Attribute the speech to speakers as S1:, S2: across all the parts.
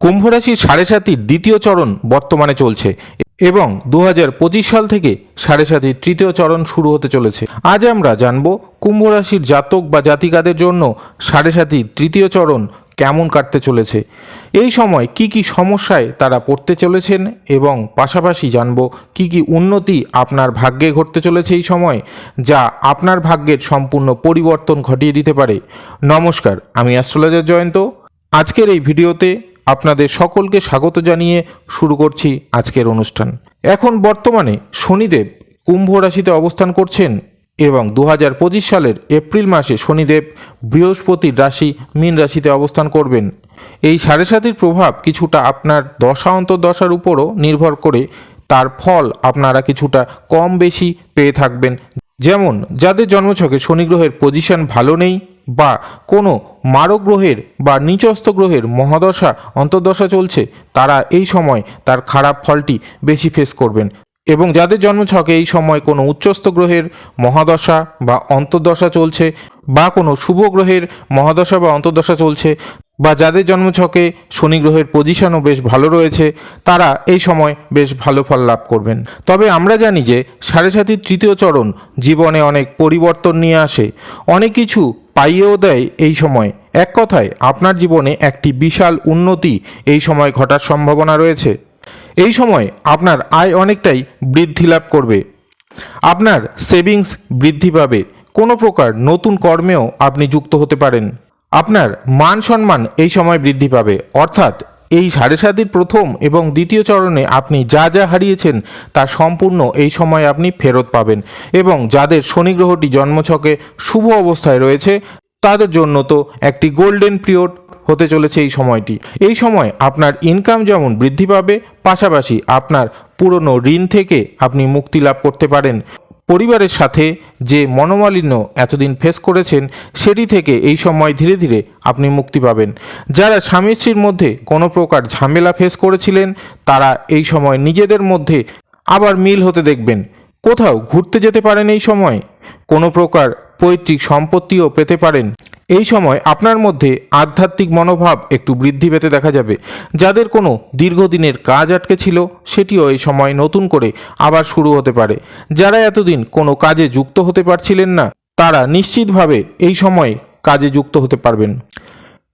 S1: কুম্ভ রাশির সাড়ে সাতির দ্বিতীয় চরণ বর্তমানে চলছে এবং দু পঁচিশ সাল থেকে সাড়ে সাতির তৃতীয় চরণ শুরু হতে চলেছে। আজ আমরা জানব কুম্ভ রাশির জাতক বা জাতিকাদের জন্য সাড়ে সাতির তৃতীয় চরণ কেমন কাটতে চলেছে। এই সময় কি কি সমস্যায় তারা পড়তে চলেছেন এবং পাশাপাশি জানব কি কি উন্নতি আপনার ভাগ্যে ঘটতে চলেছে এই সময়, যা আপনার ভাগ্যের সম্পূর্ণ পরিবর্তন ঘটিয়ে দিতে পারে। নমস্কার, আমি অ্যাস্ট্রোলজার জয়ন্ত। আজকের এই ভিডিওতে আপনাদের সকলকে স্বাগত জানিয়ে শুরু করছি আজকের অনুষ্ঠান। এখন বর্তমানে শনিদেব কুম্ভ রাশিতে অবস্থান করছেন এবং দু হাজার পঁচিশ সালের এপ্রিল মাসে শনিদেব বৃহস্পতির রাশি মীন রাশিতে অবস্থান করবেন। এই সাড়ে সাতির প্রভাব কিছুটা আপনার দশা অন্তর্দশার উপরও নির্ভর করে, তার ফল আপনারা কিছুটা কম বেশি পেয়ে থাকবেন। যেমন, যাদের জন্মছকে শনি গ্রহের পজিশন ভালো নেই বা কোনো মারক গ্রহের বা নিচস্থ গ্রহের মহাদশা, অন্তর্দশা চলছে, তারা এই সময় তার খারাপ ফলটি বেশি ফেস করবেন। এবং যাদের জন্মছকে এই সময় কোনো উচ্চস্থ গ্রহের মহাদশা বা অন্তর্দশা চলছে, বা কোনো শুভ গ্রহের মহাদশা বা অন্তর্দশা চলছে, বা যাদের জন্মছকে শনি গ্রহের পজিশনও বেশ ভালো রয়েছে, তারা এই সময় বেশ ভালো ফল লাভ করবেন। তবে আমরা জানি যে সাড়ে সাতির তৃতীয় চরণ জীবনে অনেক পরিবর্তন নিয়ে আসে। অনেক কিছু পাইয়েও দেয় এই সময়। এক কথায়, আপনার জীবনে একটি বিশাল উন্নতি এই সময় ঘটার সম্ভাবনা রয়েছে। এই সময় আপনার আয় অনেকটাই বৃদ্ধি লাভ করবে। আপনার সেভিংস বৃদ্ধি পাবে। কোনো প্রকার নতুন কর্মেও আপনি যুক্ত হতে পারেন। আপনার মান সম্মান এই সময় বৃদ্ধি পাবে। অর্থাৎ এই সাড়ে সাতির প্রথম এবং দ্বিতীয় চরণে আপনি যা যা হারিয়েছেন তা সম্পূর্ণ এই সময় আপনি ফেরত পাবেন এবং যাদের শনি গ্রহটি জন্মছকে শুভ অবস্থায় রয়েছে, তাদের জন্য তো একটি গোল্ডেন পিরিয়ড হতে চলেছে এই সময়টি। এই সময় আপনার ইনকাম যেমন বৃদ্ধি পাবে, পাশাপাশি আপনার পুরনো ঋণ থেকে আপনি মুক্তি লাভ করতে পারেন। পরিবারের সাথে যে মনোমালিন্য এতদিন ফেস করেছেন, সেটি থেকে এই সময় ধীরে ধীরে আপনি মুক্তি পাবেন। যারা স্বামী স্ত্রীর মধ্যে কোনো প্রকার ঝামেলা ফেস করেছিলেন, তারা এই সময় নিজেদের মধ্যে আবার মিল হতে দেখবেন। কোথাও ঘুরতে যেতে পারেন এই সময়। কোনো প্রকার পৈতৃক সম্পত্তিও পেতে পারেন। এই সময় আপনার মধ্যে আধ্যাত্মিক মনোভাব একটু বৃদ্ধি পেতে দেখা যাবে। যাদের কোনো দীর্ঘদিনের কাজ আটকে ছিল, সেটিও এই সময় নতুন করে আবার শুরু হতে পারে। যারা এতদিন কোনো কাজে যুক্ত হতে পারছিলেন না, তারা নিশ্চিতভাবে এই সময় কাজে যুক্ত হতে পারবেন।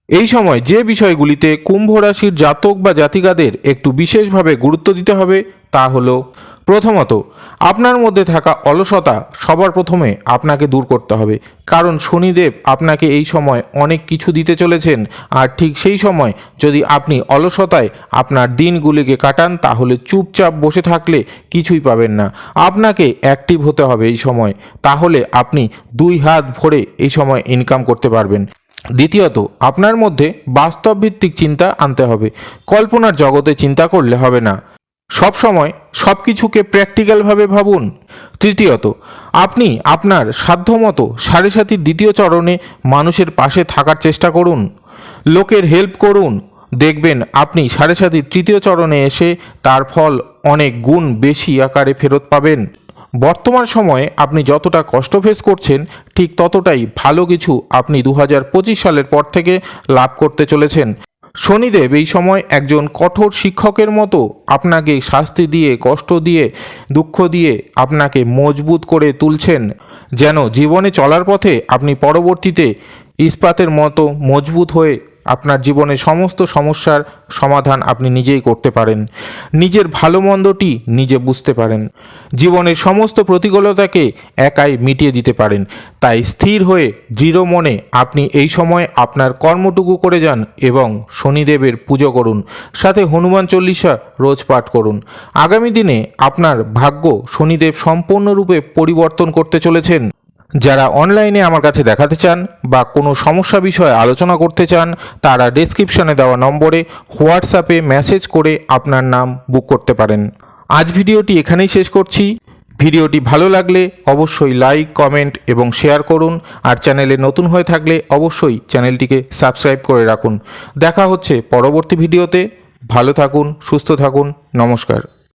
S1: এই সময় যে বিষয়গুলিতে কুম্ভ রাশির জাতক বা জাতিকাদের একটু বিশেষভাবে গুরুত্ব দিতে হবে, তা হলো প্রথমত, আপনার মধ্যে থাকা অলসতা সবার প্রথমে আপনাকে দূর করতে হবে। কারণ শনিদেব আপনাকে এই সময় অনেক কিছু দিতে চলেছেন, আর ঠিক সেই সময় যদি আপনি অলসতায় আপনার দিনগুলিকে কাটান, তাহলে চুপচাপ বসে থাকলে কিছুই পাবেন না। আপনাকে অ্যাক্টিভ হতে হবে এই সময়। তাহলে আপনি দুই হাত ভরে এই সময় ইনকাম করতে পারবেন। দ্বিতীয়ত, আপনার মধ্যে বাস্তব ভিত্তিক চিন্তা আনতে হবে। কল্পনার জগতে চিন্তা করলে হবে না। সব সময় সব কিছুকে প্র্যাকটিক্যালভাবে ভাবুন। তৃতীয়ত, আপনি আপনার সাধ্যমতো সাড়ে সাতির দ্বিতীয় চরণে মানুষের পাশে থাকার চেষ্টা করুন। লোকের হেল্প করুন। দেখবেন আপনি সাড়ে সাতির তৃতীয় চরণে এসে তার ফল অনেক গুণ বেশি আকারে ফেরত পাবেন। বর্তমান সময়ে আপনি যতটা কষ্ট ফেস করছেন, ঠিক ততটাই ভালো কিছু আপনি দু হাজার পঁচিশ সালের পর থেকে লাভ করতে চলেছেন। শনিদেব এই সময় একজন কঠোর শিক্ষকের মতো আপনাকে শাস্তি দিয়ে, কষ্ট দিয়ে, দুঃখ দিয়ে আপনাকে মজবুত করে তুলছেন, যেন জীবনে চলার পথে আপনি পরবর্তীতে ইস্পাতের মতো মজবুত হয়ে আপনার জীবনের সমস্ত সমস্যার সমাধান আপনি নিজেই করতে পারেন। নিজের ভালো মন্দটি নিজে বুঝতে পারেন। জীবনের সমস্ত প্রতিকূলতাকে একাই মিটিয়ে দিতে পারেন। তাই স্থির হয়ে দৃঢ় মনে আপনি এই সময় আপনার কর্মটুকু করে যান এবং শনিদেবের পুজো করুন। সাথে হনুমান চল্লিশা রোজ পাঠ করুন। আগামী দিনে আপনার ভাগ্য শনিদেব সম্পূর্ণরূপে পরিবর্তন করতে চলেছেন। যারা অনলাইনে আমার কাছে দেখাতে চান বা কোনো সমস্যা বিষয়ে আলোচনা করতে চান, তারা ডেসক্রিপশনে দেওয়া নম্বরে হোয়াটসঅ্যাপে মেসেজ করে আপনার নাম বুক করতে পারেন। আজ ভিডিওটি এখানেই শেষ করছি। ভিডিওটি ভালো লাগলে অবশ্যই লাইক কমেন্ট এবং শেয়ার করুন। আর চ্যানেলে নতুন হয়ে থাকলে অবশ্যই চ্যানেলটিকে সাবস্ক্রাইব করে রাখুন। দেখা হচ্ছে পরবর্তী ভিডিওতে। ভালো থাকুন, সুস্থ থাকুন। নমস্কার।